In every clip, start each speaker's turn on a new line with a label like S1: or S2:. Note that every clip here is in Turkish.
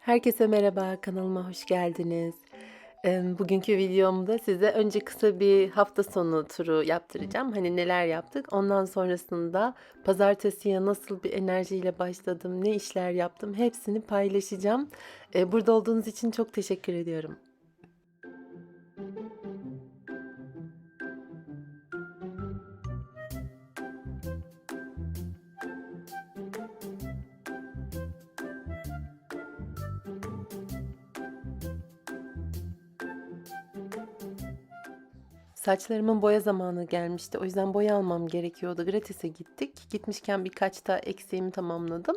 S1: Herkese merhaba, kanalıma hoş geldiniz. Bugünkü videomda size önce kısa bir hafta sonu turu yaptıracağım. Hani neler yaptık, ondan sonrasında pazartesiye nasıl bir enerjiyle başladım, ne işler yaptım hepsini paylaşacağım. Eee, burada olduğunuz için çok teşekkür ediyorum. Saçlarımın boya zamanı gelmişti. O yüzden boya almam gerekiyordu. Gratis'e gittik. Gitmişken birkaç da eksiğimi tamamladım.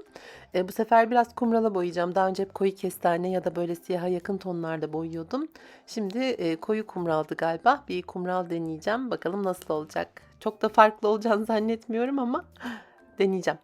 S1: Eee, bu sefer biraz kumrala boyayacağım. Daha önce hep koyu kestane ya da böyle siyaha yakın tonlarda boyuyordum. Şimdi, eee, koyu kumraldı galiba. Bir kumral deneyeceğim. Bakalım nasıl olacak. Çok da farklı olacağını zannetmiyorum ama deneyeceğim.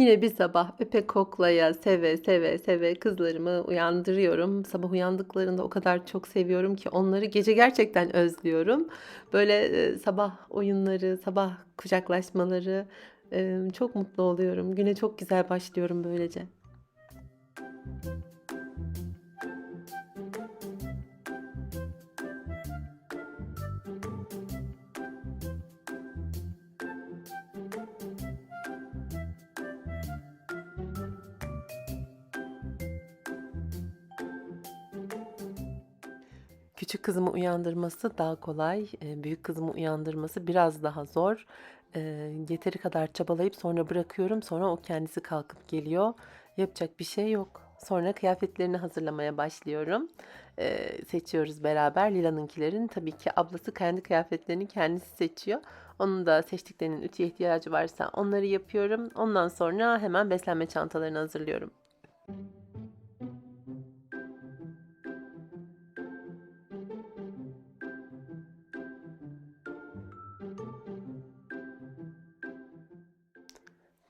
S1: Yine bir sabah öpe koklaya, seve seve seve kızlarımı uyandırıyorum. Sabah uyandıklarında o kadar çok seviyorum ki onları gece gerçekten özlüyorum. Böyle, eee, sabah oyunları, sabah kucaklaşmaları, emm, çok mutlu oluyorum. Güne çok güzel başlıyorum böylece. Küçük kızımı uyandırması daha kolay. Eee, büyük kızımı uyandırması biraz daha zor. Eee, yeteri kadar çabalayıp sonra bırakıyorum. Sonra o kendisi kalkıp geliyor. Yapacak bir şey yok. Sonra kıyafetlerini hazırlamaya başlıyorum. Eee, seçiyoruz beraber Lila'nınkilerini. Tabii ki ablası kendi kıyafetlerini kendisi seçiyor. Onun da seçtiklerinin ütüye ihtiyacı varsa onları yapıyorum. Ondan sonra hemen beslenme çantalarını hazırlıyorum.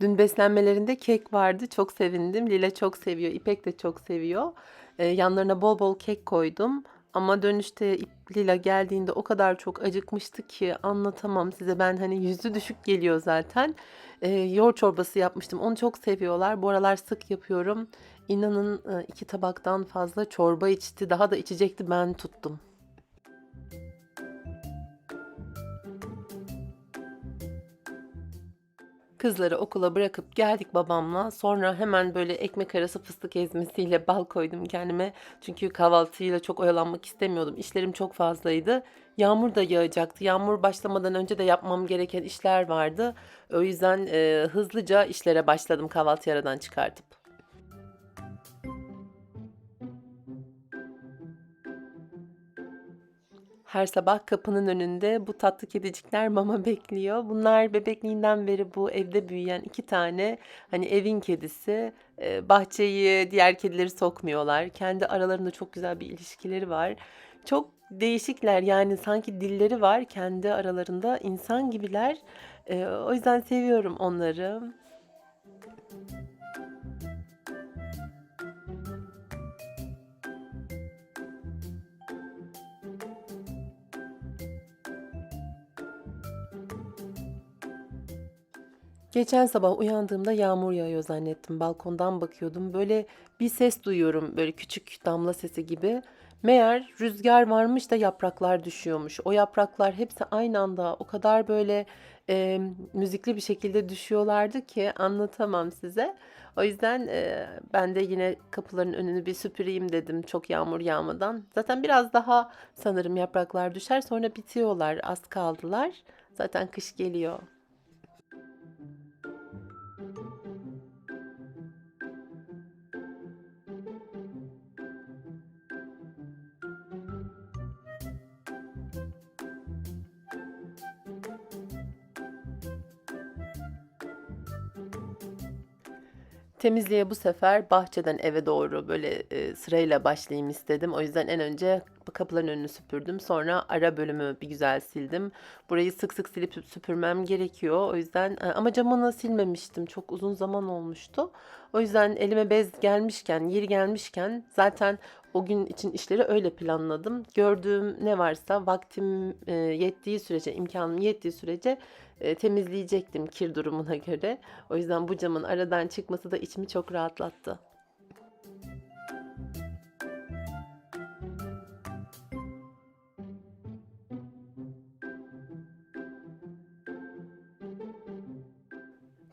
S1: Dün beslenmelerinde kek vardı. Çok sevindim. Lila çok seviyor. İpek de çok seviyor. Eee, yanlarına bol bol kek koydum. Ama dönüşte Lila geldiğinde o kadar çok acıkmıştı ki anlatamam size. Ben hani yüzü düşük geliyor zaten. Eee, yoğurt çorbası yapmıştım. Onu çok seviyorlar. Bu aralar sık yapıyorum. İnanın, eee, 2 tabaktan fazla çorba içti. Daha da içecekti. Ben tuttum. Kızları okula bırakıp geldik babamla. Sonra hemen böyle ekmek arası fıstık ezmesiyle bal koydum kendime. Çünkü kahvaltıyla çok oyalanmak istemiyordum. İşlerim çok fazlaydı. Yağmur da yağacaktı. Yağmur başlamadan önce de yapmam gereken işler vardı. O yüzden, eee, hızlıca işlere başladım kahvaltıyı aradan çıkartıp. Her sabah kapının önünde bu tatlı kedicikler mama bekliyor. Bunlar bebekliğinden beri bu evde büyüyen 2 tane, hani, evin kedisi. Eee, bahçeyi, diğer kedileri sokmuyorlar. Kendi aralarında çok güzel bir ilişkileri var. Çok değişikler, yani, sanki dilleri var kendi aralarında. insan gibiler. Eee, o yüzden seviyorum onları. Geçen sabah uyandığımda yağmur yağıyor zannettim. Balkondan bakıyordum. Böyle bir ses duyuyorum, böyle küçük damla sesi gibi. Meğer rüzgar varmış da yapraklar düşüyormuş. O yapraklar hepsi aynı anda o kadar böyle, emm, müzikli bir şekilde düşüyorlardı ki anlatamam size. O yüzden, eee, ben de yine kapıların önünü bir süpüreyim dedim çok yağmur yağmadan. Zaten biraz daha sanırım yapraklar düşer, sonra bitiyorlar, az kaldılar. Zaten kış geliyor. Temizliğe bu sefer bahçeden eve doğru böyle, eee, sırayla başlayayım istedim. O yüzden en önce kapıların önünü süpürdüm. Sonra ara bölümü bir güzel sildim. Burayı sık sık silip süpürmem gerekiyor. O yüzden e, ama camını silmemiştim. Çok uzun zaman olmuştu. O yüzden elime bez gelmişken, yeri gelmişken zaten o gün için işleri öyle planladım. Gördüğüm ne varsa vaktim e, yettiği sürece, imkanım yettiği sürece e, temizleyecektim kir durumuna göre. O yüzden bu camın aradan çıkması da içimi çok rahatlattı.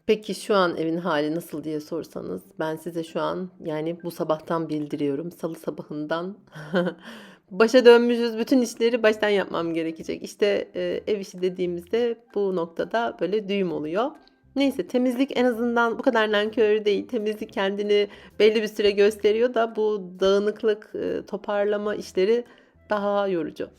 S1: Peki şu an evin hali nasıl diye sorsanız ben size şu an yani bu sabahtan bildiriyorum. Salı sabahından başa dönmüşüz. Bütün işleri baştan yapmam gerekecek. İşte e, ev işi dediğimizde bu noktada böyle düğüm oluyor. Neyse temizlik en azından bu kadar nankör değil. Temizlik kendini belli bir süre gösteriyor da bu dağınıklık, e, toparlama işleri daha yorucu.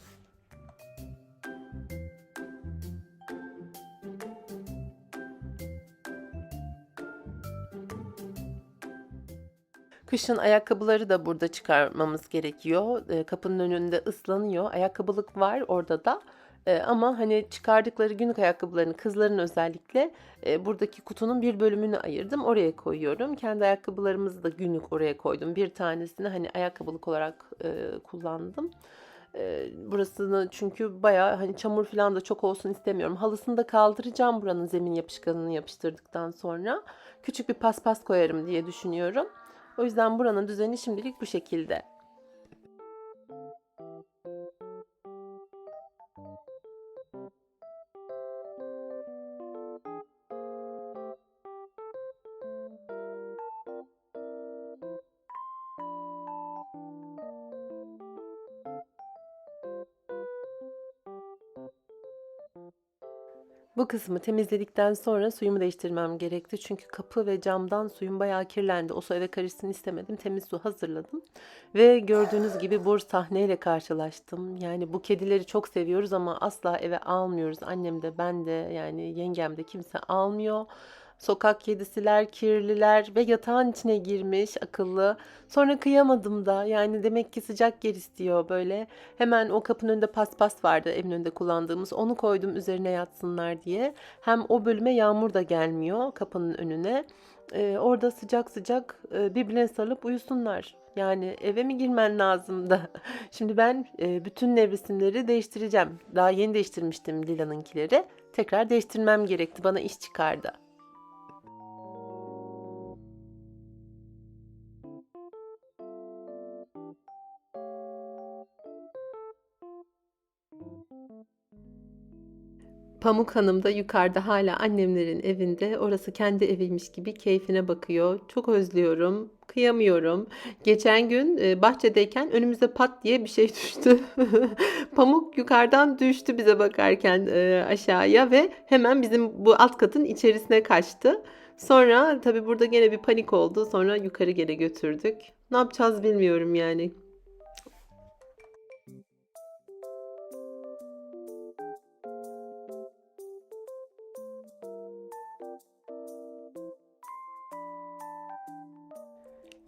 S1: Kışın ayakkabıları da burada çıkarmamız gerekiyor. Eee, kapının önünde ıslanıyor. Ayakkabılık var orada da. Eee, ama hani çıkardıkları günlük ayakkabılarını kızların özellikle eee, buradaki kutunun bir bölümünü ayırdım. Oraya koyuyorum. Kendi ayakkabılarımızı da günlük oraya koydum. Bir tanesini hani ayakkabılık olarak eee, kullandım. Eee, burasını çünkü bayağı hani çamur falan da çok olsun istemiyorum. Halısını da kaldıracağım buranın zemin yapışkanını yapıştırdıktan sonra. Küçük bir paspas koyarım diye düşünüyorum. O yüzden buranın düzeni şimdilik bu şekilde. Bu kısmı temizledikten sonra suyumu değiştirmem gerekti. Çünkü kapı ve camdan suyum bayağı kirlendi. O su eve karışsın istemedim. Temiz su hazırladım. Ve gördüğünüz gibi bu sahneyle karşılaştım. Yani bu kedileri çok seviyoruz ama asla eve almıyoruz. Annem de ben de yani yengem de kimse almıyor. Sokak kedisiler, kirliler ve yatağın içine girmiş akıllı. Sonra kıyamadım da yani demek ki sıcak yer istiyor böyle. Hemen o kapının önünde paspas vardı evin önünde kullandığımız. Onu koydum üzerine yatsınlar diye. Hem o bölüme yağmur da gelmiyor kapının önüne. Ee, orada sıcak sıcak e, birbirine sarılıp uyusunlar. Yani eve mi girmen lazım da? Şimdi ben e, bütün nevresimleri değiştireceğim. Daha yeni değiştirmiştim Lila'nınkileri. Tekrar değiştirmem gerekti. Bana iş çıkardı. Pamuk Hanım da yukarıda hala annemlerin evinde. Orası kendi eviymiş gibi keyfine bakıyor. Çok özlüyorum. Kıyamıyorum. Geçen gün e, bahçedeyken önümüze pat diye bir şey düştü. Pamuk yukarıdan düştü bize bakarken e, aşağıya ve hemen bizim bu alt katın içerisine kaçtı. Sonra tabii burada gene bir panik oldu. Sonra yukarı geri götürdük. Ne yapacağız bilmiyorum yani.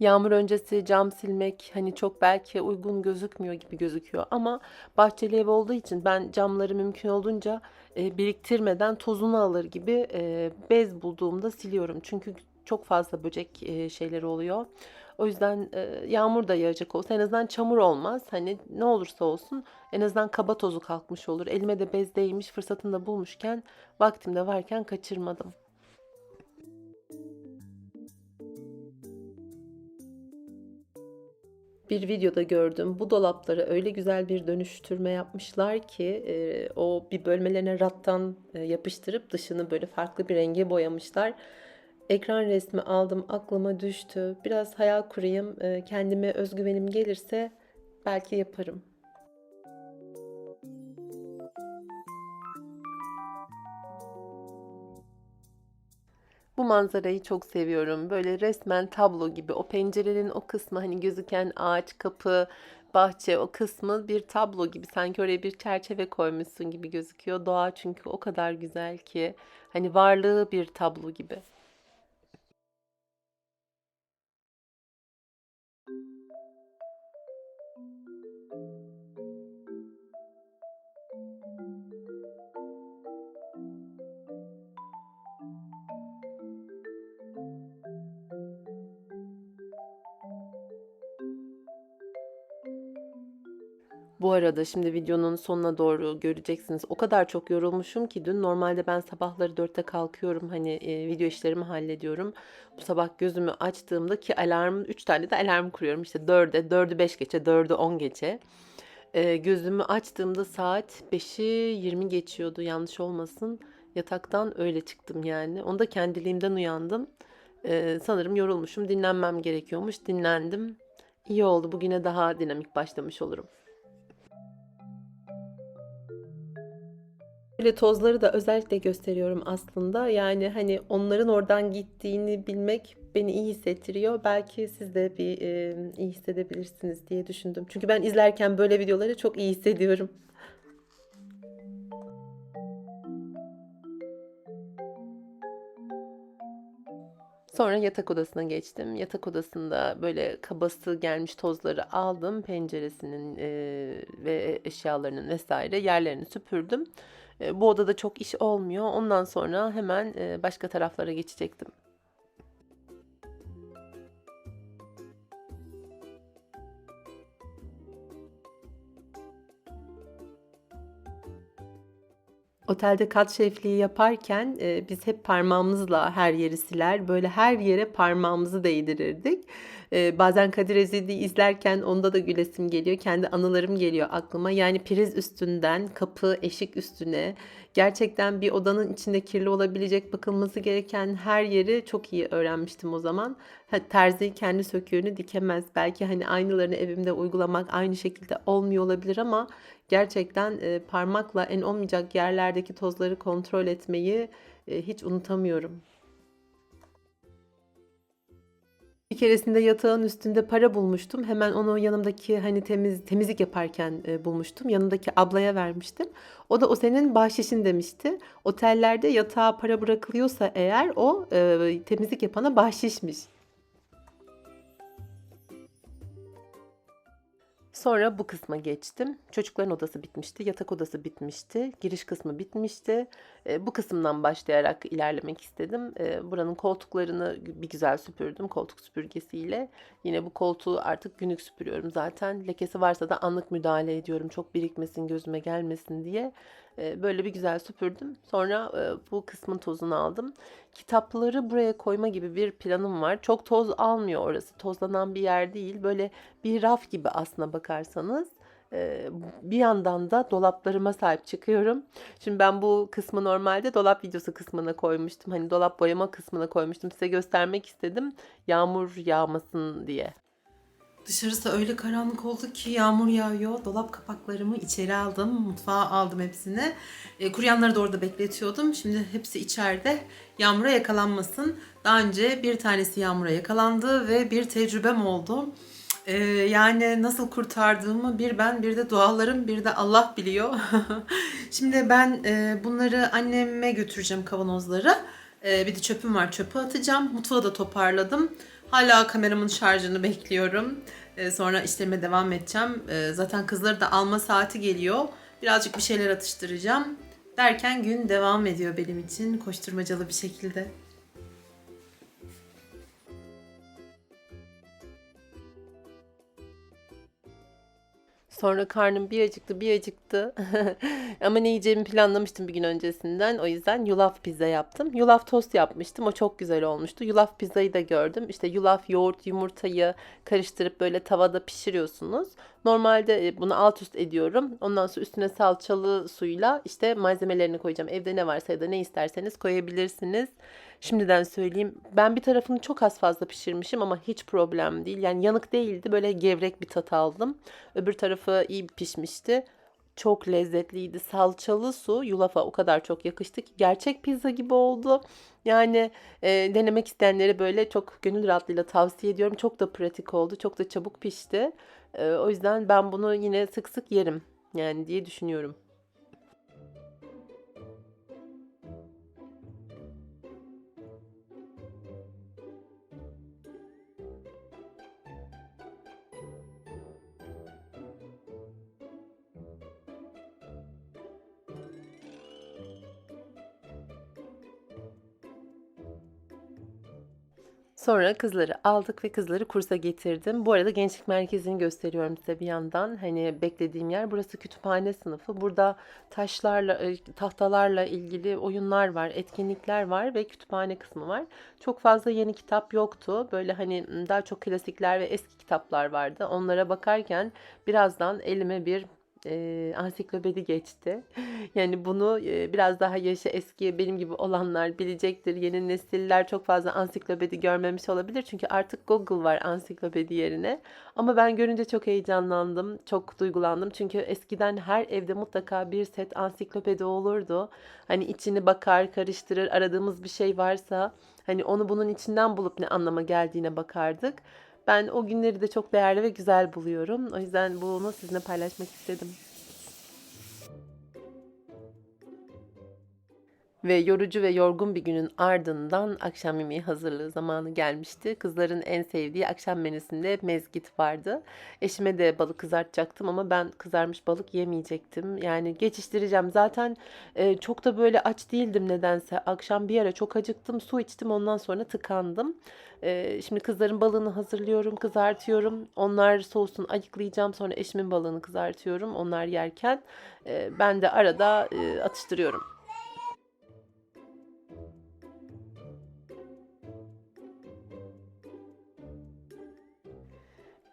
S1: Yağmur öncesi cam silmek hani çok belki uygun gözükmüyor gibi gözüküyor ama bahçeli ev olduğu için ben camları mümkün olduğunca e, biriktirmeden tozunu alır gibi e, bez bulduğumda siliyorum. Çünkü çok fazla böcek e, şeyleri oluyor. O yüzden e, yağmur da yağacak olsa en azından çamur olmaz. Hani ne olursa olsun en azından kaba tozu kalkmış olur. Elime de bez değmiş fırsatını da bulmuşken vaktimde varken kaçırmadım. Bir videoda gördüm. Bu dolaplara öyle güzel bir dönüştürme yapmışlar ki e, o bir bölmelerine rattan e, yapıştırıp dışını böyle farklı bir renge boyamışlar. Ekran resmi aldım aklıma düştü. Biraz hayal kurayım. E, kendime özgüvenim gelirse belki yaparım. Bu manzarayı çok seviyorum. Böyle resmen tablo gibi. O pencerenin o kısmı hani gözüken ağaç, kapı, bahçe o kısmı bir tablo gibi. Sanki oraya bir çerçeve koymuşsun gibi gözüküyor. Doğa çünkü o kadar güzel ki. Hani varlığı bir tablo gibi. Bu arada şimdi videonun sonuna doğru göreceksiniz. O kadar çok yorulmuşum ki dün normalde ben sabahları 4'te kalkıyorum. Hani e, video işlerimi hallediyorum. Bu sabah gözümü açtığımda ki alarm 3 tane de alarm kuruyorum. İşte 4'e, 4'ü 5 geçe, 4'ü 10 geçe. E, gözümü açtığımda saat 5'i 20 geçiyordu yanlış olmasın. Yataktan öyle çıktım yani. Onu da kendiliğimden uyandım. E, sanırım yorulmuşum. Dinlenmem gerekiyormuş. Dinlendim. İyi oldu. Bugüne daha dinamik başlamış olurum. Böyle tozları da özellikle gösteriyorum aslında. Yani hani onların oradan gittiğini bilmek beni iyi hissettiriyor. Belki siz de bir e, iyi hissedebilirsiniz diye düşündüm. Çünkü ben izlerken böyle videoları çok iyi hissediyorum. Sonra yatak odasına geçtim. Yatak odasında böyle kabası gelmiş tozları aldım. Penceresinin e, ve eşyalarının vesaire yerlerini süpürdüm. E, bu odada çok iş olmuyor. Ondan sonra hemen e, başka taraflara geçecektim. Otelde kat şefliği yaparken e, biz hep parmağımızla her yeri siler. Böyle her yere parmağımızı değdirirdik. E, bazen Kadir Ezildi'yi izlerken onda da gülesim geliyor. Kendi anılarım geliyor aklıma. Yani priz üstünden kapı, eşik üstüne gerçekten bir odanın içinde kirli olabilecek bakılması gereken her yeri çok iyi öğrenmiştim o zaman. Ha, terzi kendi söküğünü dikemez. Belki hani aynılarını evimde uygulamak aynı şekilde olmuyor olabilir ama gerçekten e, parmakla en olmayacak yerlerdeki tozları kontrol etmeyi e, hiç unutamıyorum. Bir keresinde yatağın üstünde para bulmuştum. Hemen onu yanımdaki hani temiz temizlik yaparken e, bulmuştum. Yanındaki ablaya vermiştim. O da o senin bahşişin demişti. Otellerde yatağa para bırakılıyorsa eğer o e, temizlik yapana bahşişmiş. Sonra bu kısma geçtim. Çocukların odası bitmişti, yatak odası bitmişti, giriş kısmı bitmişti. E, bu kısımdan başlayarak ilerlemek istedim. E, buranın koltuklarını bir güzel süpürdüm koltuk süpürgesiyle. Yine bu koltuğu artık günlük süpürüyorum zaten. Lekesi varsa da anlık müdahale ediyorum. Çok birikmesin, gözüme gelmesin diye. E, böyle bir güzel süpürdüm. Sonra e, bu kısmın tozunu aldım. Kitapları buraya koyma gibi bir planım var. Çok toz almıyor orası. Tozlanan bir yer değil. Böyle bir raf gibi aslına bakarsanız bir yandan da dolaplarıma sahip çıkıyorum. Şimdi ben bu kısmı normalde dolap videosu kısmına koymuştum. Hani dolap boyama kısmına koymuştum. Size göstermek istedim. Yağmur yağmasın diye. Dışarısı öyle karanlık oldu ki yağmur yağıyor. Dolap kapaklarımı içeri aldım. Mutfağa aldım hepsini. E, kuruyanları da orada bekletiyordum. Şimdi hepsi içeride. Yağmura yakalanmasın. Daha önce bir tanesi yağmura yakalandı ve bir tecrübem oldu. Ee, yani nasıl kurtardığımı bir ben bir de dualarım bir de Allah biliyor. Şimdi ben e, bunları anneme götüreceğim kavanozları. E, bir de çöpüm var çöpü atacağım. Mutfağı da toparladım. Hala kameramın şarjını bekliyorum. E, sonra işlerime devam edeceğim. E, zaten kızları da alma saati geliyor. Birazcık bir şeyler atıştıracağım. Derken gün devam ediyor benim için koşturmacalı bir şekilde. Sonra karnım bir acıktı bir acıktı. Ama ne yiyeceğimi planlamıştım bir gün öncesinden. O yüzden yulaf pizza yaptım. Yulaf tost yapmıştım. O çok güzel olmuştu. Yulaf pizzayı da gördüm. İşte yulaf, yoğurt, yumurtayı karıştırıp böyle tavada pişiriyorsunuz. Normalde e, bunu alt üst ediyorum. Ondan sonra üstüne salçalı suyla işte malzemelerini koyacağım. Evde ne varsa ya da ne isterseniz koyabilirsiniz. Şimdiden söyleyeyim. Ben bir tarafını çok az fazla pişirmişim ama hiç problem değil. Yani yanık değildi. Böyle gevrek bir tat aldım. Öbür tarafı iyi pişmişti. Çok lezzetliydi. Salçalı su yulafa o kadar çok yakıştı ki gerçek pizza gibi oldu. Yani e, denemek isteyenlere böyle çok gönül rahatlığıyla tavsiye ediyorum. Çok da pratik oldu. Çok da çabuk pişti. E, o yüzden ben bunu yine sık sık yerim yani diye düşünüyorum. Sonra kızları aldık ve kızları kursa getirdim. Bu arada gençlik merkezini gösteriyorum size bir yandan. Hani beklediğim yer burası kütüphane sınıfı. Burada taşlarla, e, tahtalarla ilgili oyunlar var, etkinlikler var ve kütüphane kısmı var. Çok fazla yeni kitap yoktu. Böyle hani daha çok klasikler ve eski kitaplar vardı. Onlara bakarken birazdan elime bir e, ansiklopedi geçti. Yani bunu e, biraz daha yaşı eski benim gibi olanlar bilecektir. Yeni nesiller çok fazla ansiklopedi görmemiş olabilir. Çünkü artık Google var ansiklopedi yerine. Ama ben görünce çok heyecanlandım, çok duygulandım. Çünkü eskiden her evde mutlaka bir set ansiklopedi olurdu. Hani içini bakar, karıştırır, aradığımız bir şey varsa hani onu bunun içinden bulup ne anlama geldiğine bakardık. Ben o günleri de çok değerli ve güzel buluyorum. O yüzden bunu sizinle paylaşmak istedim. Ve yorucu ve yorgun bir günün ardından akşam yemeği hazırlığı zamanı gelmişti. Kızların en sevdiği akşam menüsünde mezgit vardı. Eşime de balık kızartacaktım ama ben kızarmış balık yemeyecektim. Yani geçiştireceğim. Zaten e, çok da böyle aç değildim nedense. Akşam bir ara çok acıktım, su içtim ondan sonra tıkandım. E, şimdi kızların balığını hazırlıyorum, kızartıyorum. Onlar soğusun ayıklayacağım. Sonra eşimin balığını kızartıyorum. Onlar yerken e, ben de arada e, atıştırıyorum.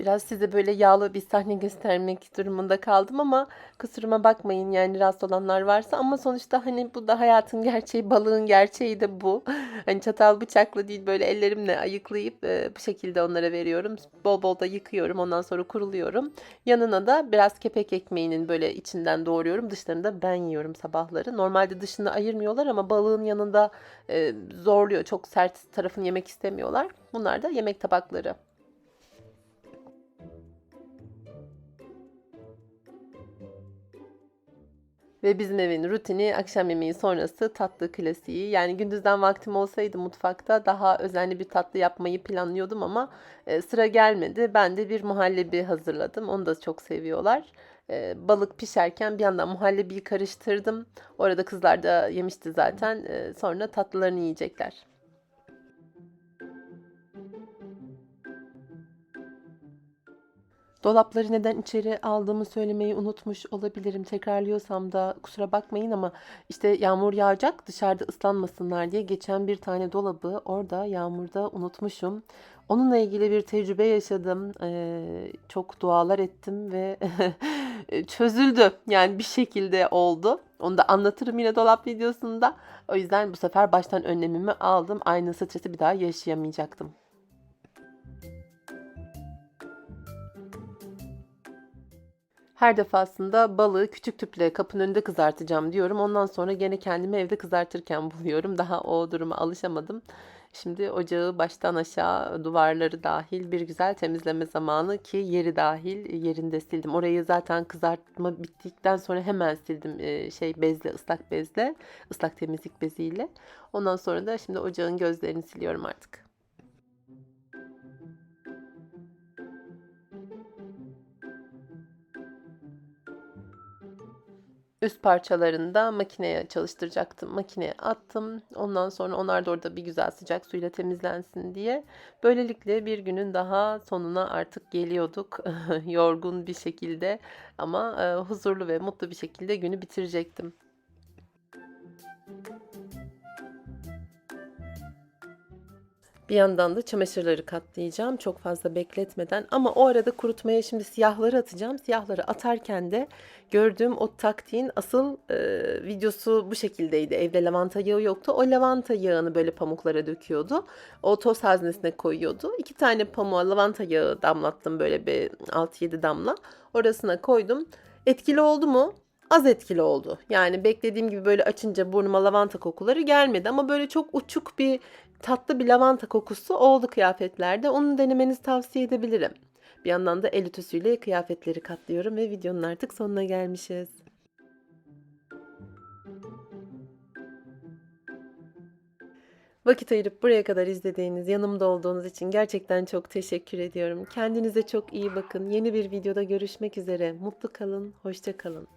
S1: Biraz size böyle yağlı bir sahne göstermek durumunda kaldım ama kusuruma bakmayın yani rahatsız olanlar varsa ama sonuçta hani bu da hayatın gerçeği, balığın gerçeği de bu. Hani çatal bıçakla değil böyle ellerimle ayıklayıp e, bu şekilde onlara veriyorum. Bol bol da yıkıyorum ondan sonra kuruluyorum. Yanına da biraz kepek ekmeğinin böyle içinden doğruyorum. Dışlarını da ben yiyorum sabahları. Normalde dışını ayırmıyorlar ama balığın yanında e, zorluyor. Çok sert tarafını yemek istemiyorlar. Bunlar da yemek tabakları. Ve bizim evin rutini akşam yemeği sonrası tatlı klasiği. Yani gündüzden vaktim olsaydı mutfakta daha özenli bir tatlı yapmayı planlıyordum ama e, sıra gelmedi. Ben de bir muhallebi hazırladım. Onu da çok seviyorlar. E, balık pişerken bir yandan muhallebiyi karıştırdım. Orada kızlar da yemişti zaten. E, sonra tatlılarını yiyecekler. Dolapları neden içeri aldığımı söylemeyi unutmuş olabilirim. Tekrarlıyorsam da kusura bakmayın ama işte yağmur yağacak dışarıda ıslanmasınlar diye geçen bir tane dolabı orada yağmurda unutmuşum. Onunla ilgili bir tecrübe yaşadım. Ee, çok dualar ettim ve çözüldü. Yani bir şekilde oldu. Onu da anlatırım yine dolap videosunda. O yüzden bu sefer baştan önlemimi aldım. Aynı stresi bir daha yaşayamayacaktım. Her defasında balığı küçük tüple kapının önünde kızartacağım diyorum. Ondan sonra gene kendimi evde kızartırken buluyorum. Daha o duruma alışamadım. Şimdi ocağı baştan aşağı duvarları dahil bir güzel temizleme zamanı ki yeri dahil yerinde sildim. Orayı zaten kızartma bittikten sonra hemen sildim ee, şey bezle ıslak bezle ıslak temizlik beziyle. Ondan sonra da şimdi ocağın gözlerini siliyorum artık. Üst parçalarını da makineye çalıştıracaktım. Makineye attım. Ondan sonra onlar da orada bir güzel sıcak suyla temizlensin diye. Böylelikle bir günün daha sonuna artık geliyorduk. Yorgun bir şekilde ama e, huzurlu ve mutlu bir şekilde günü bitirecektim. Bir yandan da çamaşırları katlayacağım çok fazla bekletmeden ama o arada kurutmaya şimdi siyahları atacağım. Siyahları atarken de gördüğüm o taktiğin asıl e, videosu bu şekildeydi. Evde lavanta yağı yoktu. O lavanta yağını böyle pamuklara döküyordu. O toz haznesine koyuyordu. İki tane pamuğa lavanta yağı damlattım böyle bir 6-7 damla. Orasına koydum. Etkili oldu mu? az etkili oldu. Yani beklediğim gibi böyle açınca burnuma lavanta kokuları gelmedi ama böyle çok uçuk bir tatlı bir lavanta kokusu oldu kıyafetlerde. Onu denemenizi tavsiye edebilirim. Bir yandan da el ütüsüyle kıyafetleri katlıyorum ve videonun artık sonuna gelmişiz. Vakit ayırıp buraya kadar izlediğiniz, yanımda olduğunuz için gerçekten çok teşekkür ediyorum. Kendinize çok iyi bakın. Yeni bir videoda görüşmek üzere. Mutlu kalın, hoşça kalın.